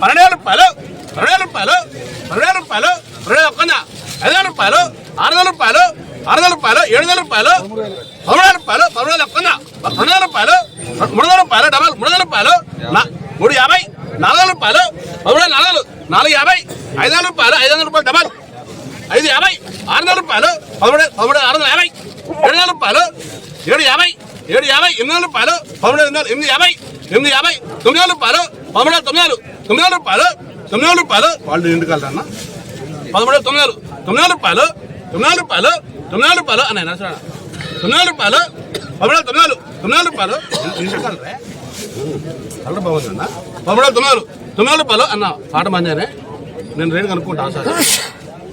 పన్నెండు రూపాయలు పన్నెండు రూపాయలు పన్నెండు రూపాయలు రెండు ఐదు రూపాయలు ఆరు వేల రూపాయలు ఆరు వేల రూపాయలు ఏడు వేల రూపాయలు పదమూడు రూపాయలు పదమూడు రెండు రూపాయలు మూడు రూపాయలు డబల్ మూడు వేల రూపాయలు మూడు యాభై నాలుగు వేల రూపాయలు పదమూడు నాలుగు నాలుగు యాభై ఐదు వందల రూపాయలు ఐదు వందల రూపాయలు డబల్ ఐదు యాభై ఆరు వందల రూపాయలు పదమూడు పదమూడు ఆరు వందల యాభై ఏడు వేల రూపాయలు ఏడు యాభై ఏడు యాభై ఎనిమిది వందల రూపాయలు పదమూడు ఎనిమిది వందలు, ఎనిమిది యాభై ఎనిమిది యాభై తొమ్మిది వేల రూపాయలు పదమూడు తొమ్మిది వేలు తొమ్మిది వేల రూపాయలు తొమ్మిది వేల రూపాయలు. వాళ్ళు ఇంటికి వెళ్తారన్న? పదమూడు తొమ్మిది వేలు తొమ్మిది వేల రూపాయలు తొమ్మిది వేల రూపాయలు తొమ్మిది వేల రూపాయలు అన్న నరసరాడ తొమ్మిది వేల రూపాయలు పదమూడు తొమ్మిది వేలు తొమ్మిది వేల రూపాయలు. కలర్ బాగుంది అన్న పదమూడు తొమ్మిది వేలు తొమ్మిది వేల రూపాయలు అన్న పాట మందేనే. నేను రేటు కనుక్కుంటా సార్.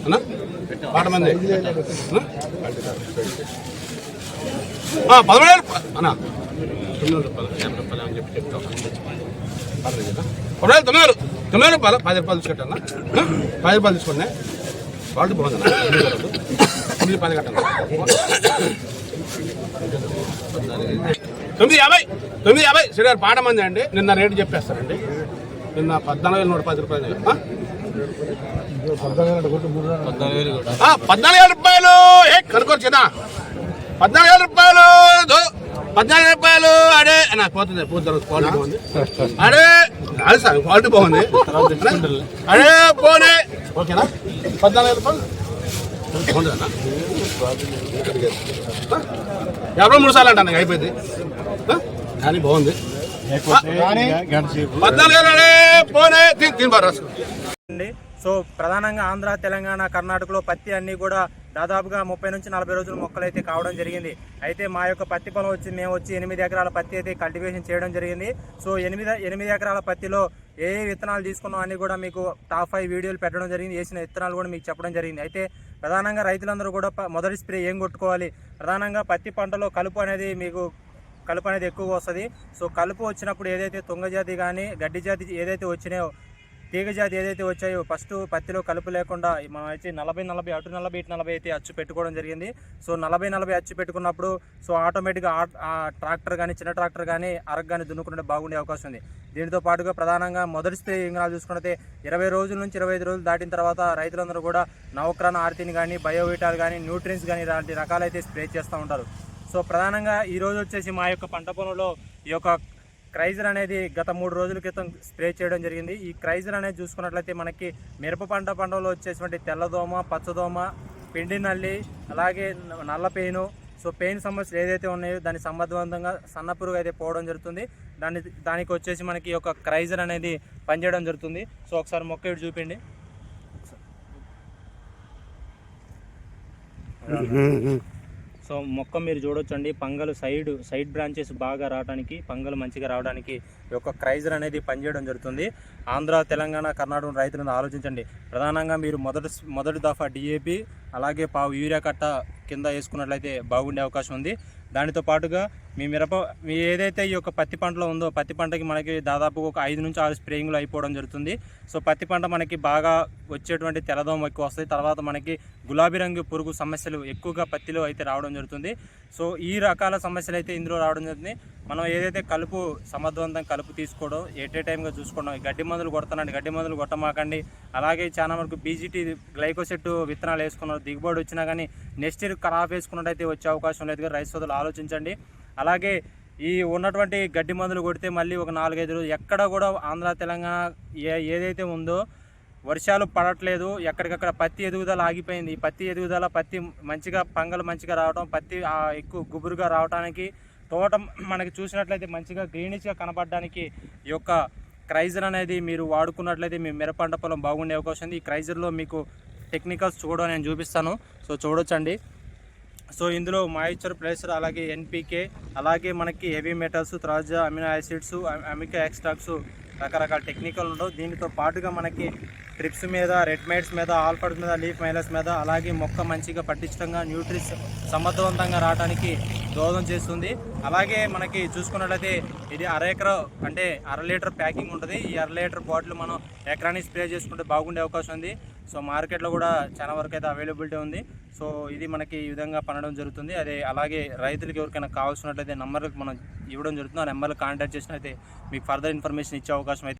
అన్న? పాట మంది. పదమూడు వేలు అన్న? తొమ్మిది రూపాయలు యాభై రూపాయలు అని చెప్పి చెప్తాం పర్లేదు కదా? తొమ్మిది తొమ్మిది రూపాయలు పది రూపాయలు తీసుకెట్టాలా పది రూపాయలు తీసుకోండి వాళ్ళు బాగుంది? తొమ్మిది పది కట్టాలి తొమ్మిది యాభై తొమ్మిది యాభై. సిడారు పాట మంది అండి నిన్న రేటు చెప్పేస్తారండి. నిన్న పద్నాలుగు వేల నూట పది రూపాయలు పద్నాలుగు వేల రూపాయలు. ఏ కదా? పద్నాలుగు వేల రూపాయలు పద్నాలుగు రూపాయలు అడే నాకు పోతుంది పోతుంది క్వాలిటీ బాగుంది. అడే అది సార్ క్వాలిటీ బాగుంది. అడే పోనే. ఓకేనా? పద్నాలుగు రూపాయలు? యాభై మూడు సార్లు అంటాను అయిపోయింది? కానీ బాగుంది. సో ప్రధానంగా ఆంధ్ర తెలంగాణ కర్ణాటకలో పత్తి అన్ని కూడా దాదాపుగా ముప్పై నుంచి నలభై రోజులు మొక్కలు అయితే కావడం జరిగింది. అయితే మా యొక్క పత్తి పొలం వచ్చి మేము వచ్చి ఎనిమిది ఎకరాల పత్తి అయితే కల్టివేషన్ చేయడం జరిగింది. సో ఎనిమిది ఎనిమిది ఎకరాల పత్తిలో ఏ ఏ విత్తనాలు తీసుకున్నాం అని కూడా మీకు టాప్ ఫైవ్ వీడియోలు పెట్టడం జరిగింది. వేసిన విత్తనాలు కూడా మీకు చెప్పడం జరిగింది. అయితే ప్రధానంగా రైతులందరూ కూడా మొదటి స్ప్రే ఏం కొట్టుకోవాలి? ప్రధానంగా పత్తి పంటలో కలుపు అనేది మీకు కలుపు అనేది ఎక్కువగా వస్తుంది. సో కలుపు వచ్చినప్పుడు ఏదైతే తుంగ జాతి కానీ గడ్డి జాతి ఏదైతే వచ్చినాయో తీగ జాతి ఏదైతే వచ్చాయో ఫస్ట్ పత్తిలో కలుపు లేకుండా మనం అయితే నలభై నలభై అటు నలభై ఇటు నలభై అయితే అచ్చు పెట్టుకోవడం జరిగింది. సో నలభై నలభై అచ్చు పెట్టుకున్నప్పుడు సో ఆటోమేటిక్గా ఆ- ట్రాక్టర్ కానీ చిన్న ట్రాక్టర్ కానీ అరగ కానీ దున్నుకుంటే బాగుండే అవకాశం ఉంది. దీంతో పాటుగా ప్రధానంగా మొదటి స్ప్రే ఇంగ్రాలు చూసుకుంటే ఇరవై రోజుల నుంచి ఇరవై ఐదు రోజులు దాటిన తర్వాత రైతులందరూ కూడా నవక్రాన్ ఆర్తిని కానీ బయోవిటాల్ కానీ న్యూట్రియన్స్ కానీ ఇలాంటి రకాలైతే స్ప్రే చేస్తూ ఉంటారు. సో ప్రధానంగా ఈరోజు వచ్చేసి మా యొక్క పంట పొలంలో ఈ యొక్క క్రైజర్ అనేది గత మూడు రోజుల క్రితం స్ప్రే చేయడం జరిగింది. ఈ క్రైజర్ అనేది చూసుకున్నట్లయితే మనకి మిరప పంట పంటలో వచ్చేటువంటి తెల్లదోమ పచ్చదోమ పిండి నల్లి అలాగే నల్ల పెయిన్ సో పెయిన్ సమస్యలు ఏదైతే ఉన్నాయో దాని సమర్థవంతంగా సన్నపురుగు అయితే పోవడం జరుగుతుంది. దాని దానికి వచ్చేసి మనకి ఈ యొక్క క్రైజర్ అనేది పనిచేయడం జరుగుతుంది. సో ఒకసారి మొక్క ఇటు చూపిండి సో మొక్క మీరు చూడొచ్చండి. పంగలు సైడ్ సైడ్ బ్రాంచెస్ బాగా రావడానికి పంగలు మంచిగా రావడానికి ఈ యొక్క క్రైజర్ అనేది పనిచేయడం జరుగుతుంది. ఆంధ్ర తెలంగాణ కర్ణాటక రైతులను ఆలోచించండి. ప్రధానంగా మీరు మొదటి మొదటి దఫా డిఏపి అలాగే పావు యూరియా కట్ట కింద వేసుకున్నట్లయితే బాగుండే అవకాశం ఉంది. దానితో పాటుగా మీ మిరప మీ ఏదైతే ఈ యొక్క పత్తి పంటలో ఉందో పత్తి పంటకి మనకి దాదాపు ఒక ఐదు నుంచి ఆరు స్ప్రేయింగ్లు అయిపోవడం జరుగుతుంది. సో పత్తి పంట మనకి బాగా వచ్చేటువంటి తెల్లదోమ ఎక్కువ వస్తుంది. తర్వాత మనకి గులాబీ రంగు పురుగు సమస్యలు ఎక్కువగా పత్తిలో అయితే రావడం జరుగుతుంది. సో ఈ రకాల సమస్యలు అయితే ఇందులో రావడం జరుగుతుంది. మనం ఏదైతే కలుపు సమర్థవంతంగా కలుపు తీసుకోవడం ఎట్ టైంగా చూసుకోవడం గడ్డి మందులు కొడతానండి గడ్డి మందులు కొట్టమాకండి. అలాగే చాలా వరకు బీజీటీ గ్లైకోసెట్ విత్తనాలు వేసుకున్నారు. దిగుబడి వచ్చినా కానీ నెక్స్ట్ ఇయర్ క్రాప్ వేసుకున్నట్టయితే వచ్చే అవకాశం లేదు. రైతు సోదరులు ఆలోచించండి. అలాగే ఈ ఉన్నటువంటి గడ్డి మందులు కొడితే మళ్ళీ ఒక నాలుగైదు రోజులు ఎక్కడ కూడా ఆంధ్ర తెలంగాణ ఏ ఏదైతే ఉందో వర్షాలు పడట్లేదు. ఎక్కడికక్కడ పత్తి ఎదుగుదల ఆగిపోయింది. పత్తి ఎదుగుదల పత్తి మంచిగా పంగలు మంచిగా రావడం పత్తి ఎక్కువ గుబురుగా రావడానికి తోట మనకి చూసినట్లయితే మంచిగా గ్రీనిష్గా కనపడడానికి ఈ యొక్క క్రైజర్ అనేది మీరు వాడుకున్నట్లయితే మీ మిరపంట పొలం బాగుండే అవకాశం ఉంది. ఈ క్రైజర్లో మీకు టెక్నికల్స్ చూడడం నేను చూపిస్తాను. సో చూడొచ్చండి. సో ఇందులో మాయిశ్చర్ ప్లేసర్ అలాగే ఎన్పికే అలాగే మనకి హెవీ మెటల్స్ తర్వాత అమినో యాసిడ్స్ అమికో ఎక్స్ట్రాక్ట్స్ రకరకాల టెక్నికల్ ఉండవు. దీనితో పాటుగా మనకి ట్రిప్స్ మీద రెడ్ మైట్స్ మీద ఆల్ఫర్స్ మీద లీఫ్ మైలర్స్ మీద అలాగే మొక్క మంచిగా పటిష్టంగా న్యూట్రిస్ సమర్థవంతంగా రావడానికి దోహదం చేస్తుంది. అలాగే మనకి చూసుకున్నట్లయితే ఇది అర ఎకర అంటే అర లీటర్ ప్యాకింగ్ ఉంటుంది. ఈ అర లీటర్ బాటిల్ మనం ఎకరానికి స్ప్రే చేసుకుంటే బాగుండే అవకాశం ఉంది. సో మార్కెట్లో కూడా చాలా వరకు అయితే అవైలబిలిటీ ఉంది. సో ఇది మనకి ఈ విధంగా పనడం జరుగుతుంది. అదే అలాగే రైతులకు ఎవరికైనా కావాల్సినట్లయితే నెంబర్కి మనం ఇవ్వడం జరుగుతుంది. ఆ నెంబర్కి కాంటాక్ట్ చేసినట్లయితే మీకు ఫర్దర్ ఇన్ఫర్మేషన్ ఇచ్చే అవకాశం అయితే